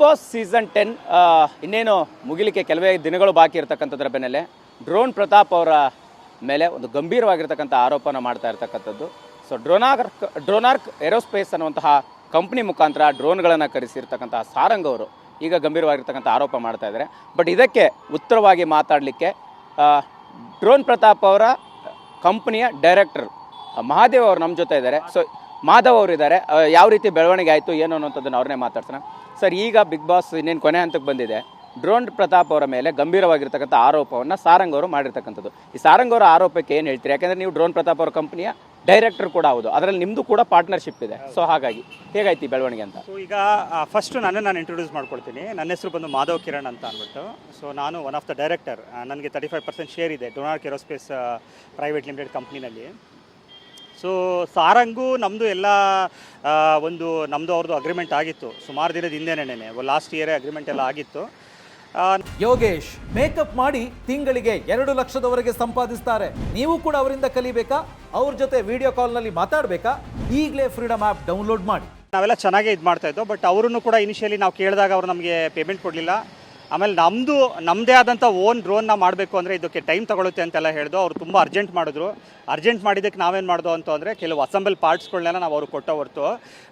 Boss season ten ಇನ್ನೇನು ಮುಗಿಲಿಕ್ಕೆ ಕೆಲವೇ ದಿನಗಳು ಬಾಕಿ ಇರತಕ್ಕಂಥದ್ರ ಬೆನ್ನಲ್ಲೇ ಡ್ರೋನ್ ಪ್ರತಾಪ್ ಅವರ ಮೇಲೆ ಒಂದು ಗಂಭೀರವಾಗಿರ್ತಕ್ಕಂಥ ಆರೋಪನ ಮಾಡ್ತಾ ಇರ್ತಕ್ಕಂಥದ್ದು. ಸೊ ಡ್ರೋನಾರ್ಕ್ ಡ್ರೋನಾರ್ಕ್ ಏರೋಸ್ಪೇಸ್ ಅನ್ನುವಂತಹ ಕಂಪ್ನಿ ಮುಖಾಂತರ ಡ್ರೋನ್ಗಳನ್ನು ಕರೆಸಿರ್ತಕ್ಕಂತಹ ಸಾರಂಗ್ ಅವರು ಈಗ ಗಂಭೀರವಾಗಿರ್ತಕ್ಕಂಥ ಆರೋಪ ಮಾಡ್ತಾ ಇದ್ದಾರೆ. ಬಟ್ ಇದಕ್ಕೆ ಉತ್ತರವಾಗಿ ಮಾತಾಡಲಿಕ್ಕೆ ಡ್ರೋನ್ ಪ್ರತಾಪ್ ಅವರ ಕಂಪ್ನಿಯ ಡೈರೆಕ್ಟರ್ ಮಹಾದೇವ್ ಅವರು ನಮ್ಮ ಜೊತೆ ಇದ್ದಾರೆ. ಸೊ ಮಾಧವ್ ಅವರು ಇದ್ದಾರೆ ಯಾವ ರೀತಿ ಬೆಳವಣಿಗೆ ಆಯಿತು, ಏನು ಅನ್ನೋಂಥದ್ದನ್ನು ಅವ್ರನ್ನೇ ಮಾತಾಡ್ತಾನೆ ಸರ್, ಈಗ ಬಿಗ್ ಬಾಸ್ ಇನ್ನೇನು ಕೊನೆ ಹಂತಕ್ಕೆ ಬಂದಿದೆ. ಡ್ರೋನ್ ಪ್ರತಾಪ್ ಅವರ ಮೇಲೆ ಗಂಭೀರವಾಗಿರ್ತಕ್ಕಂಥ ಆರೋಪವನ್ನು ಸಾರಂಗ್ ಅವರು ಮಾಡಿರ್ತಕ್ಕಂಥದ್ದು. ಈ ಸಾರಂಗ್ ಅವರ ಆರೋಪಕ್ಕೆ ಏನು ಹೇಳ್ತೀರಿ? ಯಾಕಂದರೆ ನೀವು ಡ್ರೋನ್ ಪ್ರತಾಪ್ ಅವರ ಕಂಪ್ನಿಯ ಡೈರೆಕ್ಟರ್ ಕೂಡ ಹೌದು. ಅದರಲ್ಲಿ ನಿಮ್ಮದು ಕೂಡ ಪಾರ್ಟ್ನರ್ಶಿಪ್ ಇದೆ. ಸೊ, ಹಾಗಾಗಿ ಹೇಗಾಯ್ತು ಈ ಬೆಳವಣಿಗೆ ಅಂತ? ಸೊ ಈಗ ಫಸ್ಟ್ ನಾನು ನಾನು ಇಂಟ್ರೊಡ್ಯೂಸ್ ಮಾಡ್ಕೊಳ್ತೀನಿ. ನನ್ನ ಹೆಸರು ಬಂದು ಮಾಧವ್ ಕಿರಣ್ ಅಂತ ಅಂದ್ಬಿಟ್ಟು. ಸೊ ನಾನು ಒನ್ ಆಫ್ ದ ಡೈರೆಕ್ಟರ್ ನನಗೆ ತರ್ಟಿ ಫೈವ್ ಪರ್ಸೆಂಟ್ ಶೇರ್ ಇದೆ ಡೊನಾಲ್ಡ್ ಏರೋಸ್ಪೇಸ್ ಪ್ರೈವೇಟ್ ಲಿಮಿಟೆಡ್ ಕಂಪ್ನಿನಲ್ಲಿ ಸೊ ಸಾರಂಗು ನಮ್ಮದು ಎಲ್ಲ ಒಂದು ನಮ್ಮದು ಅವ್ರದ್ದು ಅಗ್ರಿಮೆಂಟ್ ಆಗಿತ್ತು. ಸುಮಾರು ದಿನದ ಹಿಂದೆನೇ ಲಾಸ್ಟ್ ಇಯರೇ ಅಗ್ರಿಮೆಂಟ್ ಎಲ್ಲ ಆಗಿತ್ತು. ಯೋಗೇಶ್ ಮೇಕಪ್ ಮಾಡಿ ತಿಂಗಳಿಗೆ ಎರಡು ಲಕ್ಷದವರೆಗೆ ಸಂಪಾದಿಸ್ತಾರೆ. ನೀವು ಕೂಡ ಅವರಿಂದ ಕಲಿಬೇಕಾ? ಅವ್ರ ಜೊತೆ ವಿಡಿಯೋ ಕಾಲ್ನಲ್ಲಿ ಮಾತಾಡಬೇಕಾ? ಈಗಲೇ ಫ್ರೀಡಮ್ ಆ್ಯಪ್ ಡೌನ್ಲೋಡ್ ಮಾಡಿ. ನಾವೆಲ್ಲ ಚೆನ್ನಾಗೇ ಇದು ಮಾಡ್ತಾ ಇದ್ದೋ ಬಟ್ ಅವರನ್ನು ಕೂಡ ಇನಿಷಿಯಲಿ ನಾವು ಕೇಳಿದಾಗ ಅವ್ರು ನಮಗೆ ಪೇಮೆಂಟ್ ಕೊಡಲಿಲ್ಲ. ಆಮೇಲೆ ನಮ್ಮದು ನಮ್ಮದೇ ಆದಂಥ ಓನ್ ಡ್ರೋನ್ನ ಮಾಡಬೇಕು ಅಂದರೆ ಇದಕ್ಕೆ ಟೈಮ್ ತಗೊಳುತ್ತೆ ಅಂತೆಲ್ಲ ಹೇಳಿದ್ರು ಅವ್ರು ತುಂಬ ಅರ್ಜೆಂಟ್ ಮಾಡಿದ್ರು. ಅರ್ಜೆಂಟ್ ಮಾಡಿದ್ದಕ್ಕೆ ನಾವೇನು ಮಾಡ್ದೋ ಅಂತ ಅಂದರೆ ಕೆಲವು ಅಸೆಂಬಲ್ ಪಾರ್ಟ್ಸ್ಗಳನ್ನೆಲ್ಲ ನಾವು ಅವ್ರಿಗೆ ಕೊಟ್ಟ ಹೊರತು.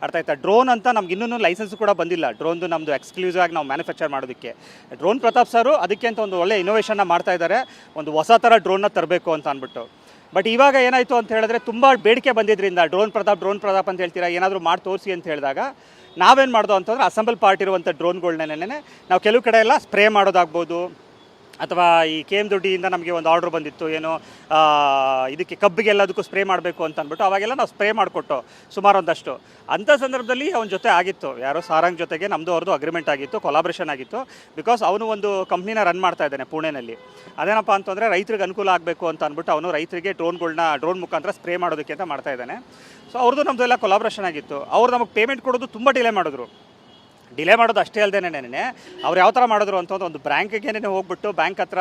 ಅರ್ಥ ಆಯ್ತಾ? ಡ್ರೋನ್ ಅಂತ ನಮ್ಗೆ ಇನ್ನೂ ಲೈಸೆನ್ಸ್ ಕೂಡ ಬಂದಿಲ್ಲ. ಡ್ರೋನ್ದು ನಮ್ಮದು ಎಕ್ಸ್ಕ್ಲೂಸಿವ್ ಆಗಿ ನಾವು ಮ್ಯಾನುಫ್ಯಾಕ್ಚರ್ ಮಾಡೋದಕ್ಕೆ. ಡ್ರೋನ್ ಪ್ರತಾಪ್ ಸರು ಅದಕ್ಕೆ ಅಂತ ಒಂದು ಒಳ್ಳೆ ಇನೋವೇಷನ್ನ ಮಾಡ್ತಾ ಇದ್ದಾರೆ ಒಂದು ಹೊಸ ಥರ ಡ್ರೋನ್ನ ತರಬೇಕು ಅಂತ ಅಂದ್ಬಿಟ್ಟು. ಬಟ್ ಇವಾಗ ಏನಾಯಿತು ಅಂತ ಹೇಳಿದ್ರೆ ತುಂಬ ಬೇಡಿಕೆ ಬಂದಿದ್ದರಿಂದ ಡ್ರೋನ್ ಪ್ರತಾಪ್ ಡ್ರೋನ್ ಪ್ರತಾಪ್ ಅಂತ ಹೇಳ್ತೀರಾ, ಏನಾದರೂ ಮಾಡಿ ತೋರಿಸಿ ಅಂತ ಹೇಳಿದಾಗ ನಾವೇನು ಮಾಡ್ದೋ ಅಂತಂದ್ರೆ ಅಸೆಂಬಲ್ ಪಾರ್ಟ್ ಇರುವಂಥ ಡ್ರೋನ್ಗಳನ್ನೇ ನಾವು ಕೆಲವು ಕಡೆ ಎಲ್ಲ ಸ್ಪ್ರೇ ಮಾಡೋದಾಗ್ಬೋದು ಅಥವಾ ಈ ಕೆ ಎಂ ದೊಡ್ಡಿಯಿಂದ ನಮಗೆ ಒಂದು ಆರ್ಡ್ರ್ ಬಂದಿತ್ತು, ಏನು ಇದಕ್ಕೆ ಕಬ್ಬಿಗೆ ಎಲ್ಲದಕ್ಕೂ ಸ್ಪ್ರೇ ಮಾಡಬೇಕು ಅಂತ ಅಂದ್ಬಿಟ್ಟು ಅವಾಗೆಲ್ಲ ನಾವು ಸ್ಪ್ರೇ ಮಾಡಿಕೊಟ್ಟು ಸುಮಾರು ಒಂದಷ್ಟು ಅಂಥ ಸಂದರ್ಭದಲ್ಲಿ ಅವನ ಜೊತೆ ಆಗಿತ್ತು. ಯಾರೋ ಸಾರಂಗ್ ಜೊತೆಗೆ ನಮ್ಮದು ಅವ್ರದ್ದು ಅಗ್ರಿಮೆಂಟ್ ಆಗಿತ್ತು ಕೊಲಾಬ್ರೇಷನ್ ಆಗಿತ್ತು. ಬಿಕಾಸ್ ಅವನು ಒಂದು ಕಂಪ್ನಿನ ರನ್ ಮಾಡ್ತಾ ಇದ್ದಾನೆ ಪುಣೆನಲ್ಲಿ. ಅದೇನಪ್ಪ ಅಂತಂದರೆ ರೈತರಿಗೆ ಅನುಕೂಲ ಆಗಬೇಕು ಅಂತ ಅಂದ್ಬಿಟ್ಟು ಅವನು ರೈತರಿಗೆ ಡ್ರೋನ್ಗಳನ್ನ ಡ್ರೋನ್ ಮುಖಾಂತರ ಸ್ಪ್ರೇ ಮಾಡೋದಕ್ಕೆ ಅಂತ ಮಾಡ್ತಾ ಇದ್ದಾನೆ. ಸೊ ಅವ್ರದ್ದು ನಮ್ಮದು ಎಲ್ಲ ಕೊಲಾಬ್ರೇಷನ್ ಆಗಿತ್ತು. ಅವ್ರು ನಮಗೆ ಪೇಮೆಂಟ್ ಕೊಡೋದು ತುಂಬ ಡಿಲೇ ಮಾಡಿದ್ರು. ಡಿಲೇ ಮಾಡೋದು ಅಷ್ಟೇ ಅಲ್ಲದೇನೆ ಅವ್ರು ಯಾವ ಥರ ಮಾಡಿದ್ರು ಅಂತ ಒಂದು ಬ್ಯಾಂಕ್ಗೆ ಹೋಗ್ಬಿಟ್ಟು ಬ್ಯಾಂಕ್ ಹತ್ರ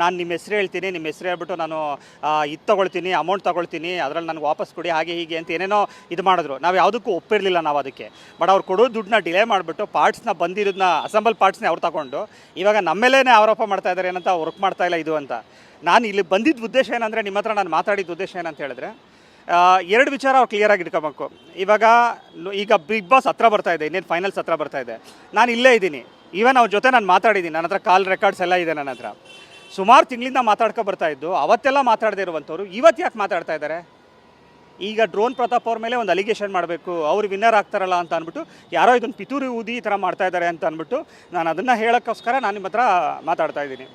ನಾನು ನಿಮ್ಮ ಹೆಸರು ಹೇಳ್ತೀನಿ, ನಿಮ್ಮ ಹೆಸರು ಹೇಳ್ಬಿಟ್ಟು ನಾನು ಇದು ತೊಗೊಳ್ತೀನಿ ಅಮೌಂಟ್ ತೊಗೊಳ್ತೀನಿ, ಅದರಲ್ಲಿ ನನಗೆ ವಾಪಸ್ ಕೊಡಿ, ಹಾಗೆ ಹೀಗೆ ಅಂತ ಏನೇನೋ ಇದು ಮಾಡಿದ್ರು. ನಾವು ಯಾವುದಕ್ಕೂ ಒಪ್ಪಿರಲಿಲ್ಲ ನಾವು ಅದಕ್ಕೆ. ಬಟ್ ಅವ್ರು ಕೊಡೋ ದುಡ್ಡನ್ನ ಡಿಲೇ ಮಾಡಿಬಿಟ್ಟು ಪಾರ್ಟ್ಸ್ನ ಬಂದಿರೋದನ್ನ ಅಸೆಂಬಲ್ ಪಾರ್ಟ್ಸ್ನೇ ಅವ್ರು ತಗೊಂಡು, ಇವಾಗ ನಮ್ಮೇಲೇ ಆರೋಪ ಮಾಡ್ತಾ ಇದ್ದಾರೆ ಏನಂತ ವರ್ಕ್ ಮಾಡ್ತಾ ಇಲ್ಲ ಇದು ಅಂತ. ನಾನು ಇಲ್ಲಿ ಬಂದಿದ್ದ ಉದ್ದೇಶ ಏನಂದರೆ, ನಿಮ್ಮ ಹತ್ರ ನಾನು ಮಾತಾಡಿದ ಉದ್ದೇಶ ಏನಂತ ಹೇಳಿದ್ರೆ ಎರಡು ವಿಚಾರ ಅವ್ರು ಕ್ಲಿಯರಾಗಿ ಇಟ್ಕೋಬೇಕು. ಇವಾಗ ಈಗ ಬಿಗ್ ಬಾಸ್ ಹತ್ರ ಬರ್ತಾ ಇದೆ, ಇನ್ನೇನು ಫೈನಲ್ಸ್ ಹತ್ರ ಬರ್ತಾ ಇದೆ. ನಾನು ಇಲ್ಲೇ ಇದ್ದೀನಿ. ಈವನ್ ಅವ್ರ ಜೊತೆ ನಾನು ಮಾತಾಡಿದ್ದೀನಿ. ನನ್ನ ಹತ್ರ ಕಾಲ್ ರೆಕಾರ್ಡ್ಸ್ ಎಲ್ಲ ಇದೆ ನನ್ನ ಹತ್ರ. ಸುಮಾರು ತಿಂಗಳಿಂದ ಮಾತಾಡ್ಕೊ ಬರ್ತಾ ಇದ್ದು, ಅವತ್ತೆಲ್ಲ ಮಾತಾಡದೇ ಇರುವಂಥವ್ರು ಇವತ್ತು ಯಾಕೆ ಮಾತಾಡ್ತಾ ಇದ್ದಾರೆ ಈಗ ಡ್ರೋನ್ ಪ್ರತಾಪ್ ಅವ್ರ ಮೇಲೆ ಒಂದು ಅಲಿಗೇಷನ್ ಮಾಡಬೇಕು, ಅವ್ರು ವಿನ್ನರ್ ಆಗ್ತಾರಲ್ಲ ಅಂತ ಅಂದ್ಬಿಟ್ಟು, ಯಾರೋ ಇದೊಂದು ಪಿತೂರಿ ಊದಿ ಈ ಥರ ಮಾಡ್ತಾ ಇದ್ದಾರೆ ಅಂತ ಅಂದ್ಬಿಟ್ಟು ನಾನು ಅದನ್ನು ಹೇಳೋಕ್ಕೋಸ್ಕರ ನಾನು ನಿಮ್ಮ ಹತ್ರ ಮಾತಾಡ್ತಾ ಇದ್ದೀನಿ.